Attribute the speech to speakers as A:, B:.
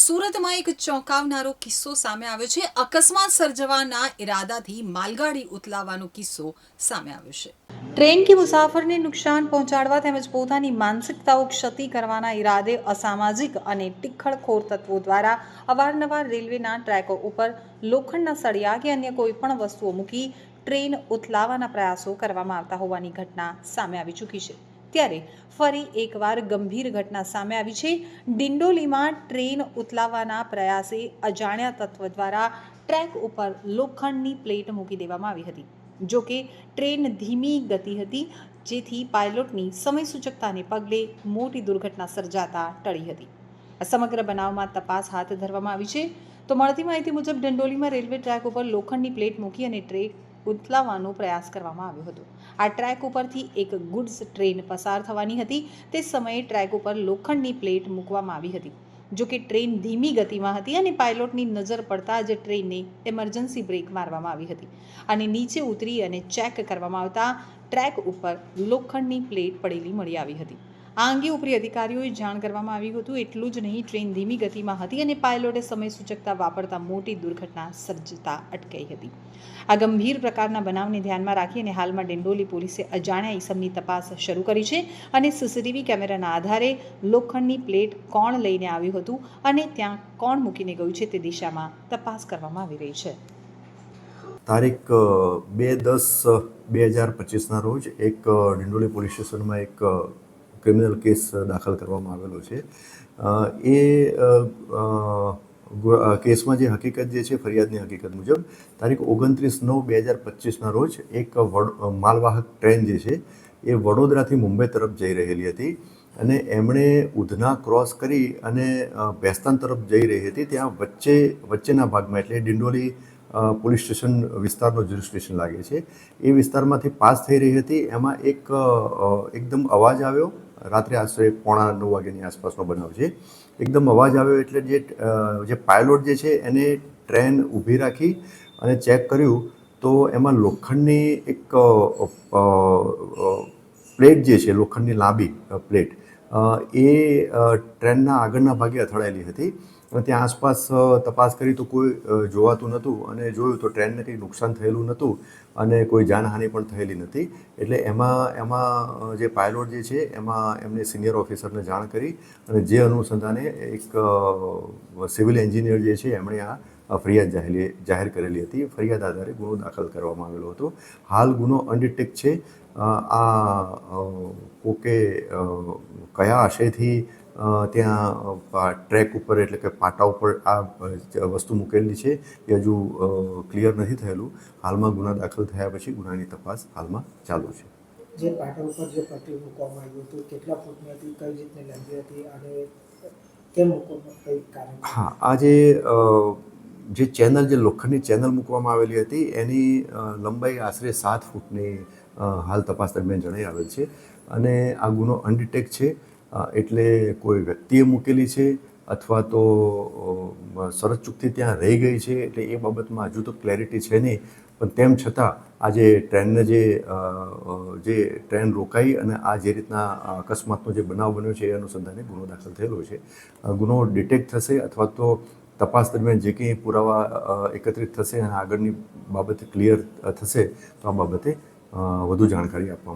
A: સુરતમાં એક ચોંકાવનારો કિસ્સો સામે આવ્યો છે. અકસ્માત સર્જવાના ઈરાદાથી માલગાડી ઉતલાવવાનો કિસ્સો સામે આવ્યો છે. ટ્રેન કે મુસાફરને નુકસાન પહોંચાડવા તેમજ પોતાની માનસિકતાઓ ક્ષતિ કરવાના ઈરાદે અસામાજિક અને તીખળખોર તત્વો દ્વારા અવારનવાર રેલવેના ટ્રેકો ઉપર લોખંડના સળિયા કે અન્ય કોઈ પણ વસ્તુઓ મૂકી ટ્રેન ઉથલાવવાના પ્રયાસો કરવામાં આવતા હોવાની ઘટના સામે આવી ચૂકી છે. ત્યારે ફરી એકવાર ગંભીર ઘટના સામે આવી છે. ડિંડોલીમાં ટ્રેન ઉતલાવવાના પ્રયાસે અજાણ્યા તત્વ દ્વારા ટ્રેક ઉપર લોખંડની પ્લેટ મૂકી દેવામાં આવી હતી. જો કે ટ્રેન ધીમી ગતિ હતી, જેથી પાયલોટની સમય સૂચકતાને પગલે મોટી દુર્ઘટના સર્જાતા ટળી હતી. સમગ્ર બનાવમાં તપાસ હાથ ધરવામાં આવી છે. તો મળતી માહિતી મુજબ ડંડોલીમાં રેલવે ટ્રેક ઉપર લોખંડની પ્લેટ મૂકી અને ટ્રેક ઉથલાવવાનો પ્રયાસ કરવામાં આવ્યો હતો. આ ટ્રેક ઉપરથી એક ગુડ્સ ટ્રેન પસાર થવાની હતી. તે સમયે ટ્રેક ઉપર લોખંડની પ્લેટ મૂકવામાં આવી હતી. જો કે ટ્રેન ધીમી ગતિમાં હતી અને પાયલોટની નજર પડતા જ ટ્રેનને એમરજન્સી બ્રેક મારવામાં આવી હતી. અને નીચે ઉતરી અને ચેક કરવામાં આવતા ટ્રેક ઉપર લોખંડની પ્લેટ પડેલી મળી આવી હતી. આ અંગે ઉપરી અધિકારીઓએ જાણ કરવામાં આવ્યું હતું. એટલું જ નહીં, ટ્રેન ધીમી ગતિમાં હતી અને પાયલોટે સમય સૂચકતા વાપરતા મોટી દુર્ઘટના સર્જતા અટકાઈ હતી. આ ગંભીર પ્રકારના બનાવને ધ્યાનમાં રાખી અને હાલમાં ડિંડોલી પોલીસે અજાણ્યા ઈસમની તપાસ શરૂ કરી છે અને સીસીટીવી કેમેરાના આધારે લોખંડની પ્લેટ કોણ લઈને આવ્યું હતું અને ત્યાં કોણ મૂકીને ગયું છે તે દિશામાં તપાસ કરવામાં આવી રહી છે.
B: તારીખ બે દસ, બે હજાર પચીસના રોજ એક ડિંડોલી પોલીસ સ્ટેશનમાં એક ક્રિમિનલ કેસ દાખલ કરવામાં આવેલો છે. એ કેસમાં જે હકીકત જે છે, ફરિયાદની હકીકત મુજબ, તારીખ ઓગણત્રીસ નવ બે હજાર પચીસના રોજ એક માલવાહક ટ્રેન જે છે, એ વડોદરાથી મુંબઈ તરફ જઈ રહેલી હતી અને એમણે ઉધના ક્રોસ કરી અને ભેસ્તાન તરફ જઈ રહી હતી. ત્યાં વચ્ચે, વચ્ચેના ભાગમાં, એટલે ડિંડોલી પોલીસ સ્ટેશન વિસ્તારનો જ્યુરી સ્ટેશન લાગે છે. એ વિસ્તારમાંથી પાસ થઈ રહી હતી. એમાં એક એકદમ અવાજ આવ્યો. રાત્રે આશરે પોણા નવ વાગ્યાની આસપાસનો બનાવ છે. એકદમ અવાજ આવ્યો એટલે જે જે પાયલોટ જે છે એને ટ્રેન ઊભી રાખી અને ચેક કર્યું તો એમાં લોખંડની એક પ્લેટ જે છે, લોખંડની લાંબી પ્લેટ એ ટ્રેનના આગળના ભાગે અથડાયેલી હતી. ત્યાં આસપાસ તપાસ કરી તો કોઈ જોવાતું નહોતું અને જોયું તો ટ્રેનને કંઈ નુકસાન થયેલું નહોતું અને કોઈ જાનહાનિ પણ થયેલી નથી. એટલે એમાં એમાં જે પાયલોટ જે છે, એમાં એમને સિનિયર ઓફિસરને જાણ કરી અને જે અનુસંધાને એક સિવિલ એન્જિનિયર જે છે, એમણે આ ફરિયાદ જાહેર જાહેર કરેલી હતી. ફરિયાદ આધારે ગુનો દાખલ કરવામાં આવેલો હતો. હાલ ગુનો અનડિટેક છે. આ કોકે કયા આશયથી ત્યાં ટ્રેક ઉપર એટલે કે પાટા ઉપર આ વસ્તુ મૂકેલી છે એ હજુ ક્લિયર નથી થયેલું. હાલમાં ગુના દાખલ થયા પછી ગુનાની તપાસ હાલમાં ચાલુ છે.
C: જે પાટા ઉપર જે પટ્ટી મૂકવામાં આવ્યું હતું કેટલા ફૂટની હતી કઈ રીતની લાંબી હતી અને કેમ મૂકવામાં કઈ કારણ?
B: હા આ જે જે ચેનલ જે લોખંડની ચેનલ મૂકવામાં આવેલી હતી એની લંબાઈ આશરે સાત ફૂટની હાલ તપાસ દરમિયાન જણાઈ આવેલ છે. અને આ ગુનો અનડિટેક છે. એટલે કોઈ વ્યક્તિએ મૂકેલી છે અથવા તો સરસ ચૂકથી ત્યાં રહી ગઈ છે એટલે એ બાબતમાં હજુ તો ક્લેરિટી છે નહીં. પણ તેમ છતાં આજે ટ્રેનને જે જે ટ્રેન રોકાઈ અને આ જે રીતના અકસ્માતનો જે બનાવ બન્યો છે એ અનુસંધાને ગુનો દાખલ થયેલો છે. ગુનો ડિટેક્ટ થશે અથવા તો તપાસ દરમિયાન જે કંઈ પુરાવા એકત્રિત થશે અને આગળની બાબતે ક્લિયર થશે તો આ બાબતે વધુ જાણકારી આપવામાં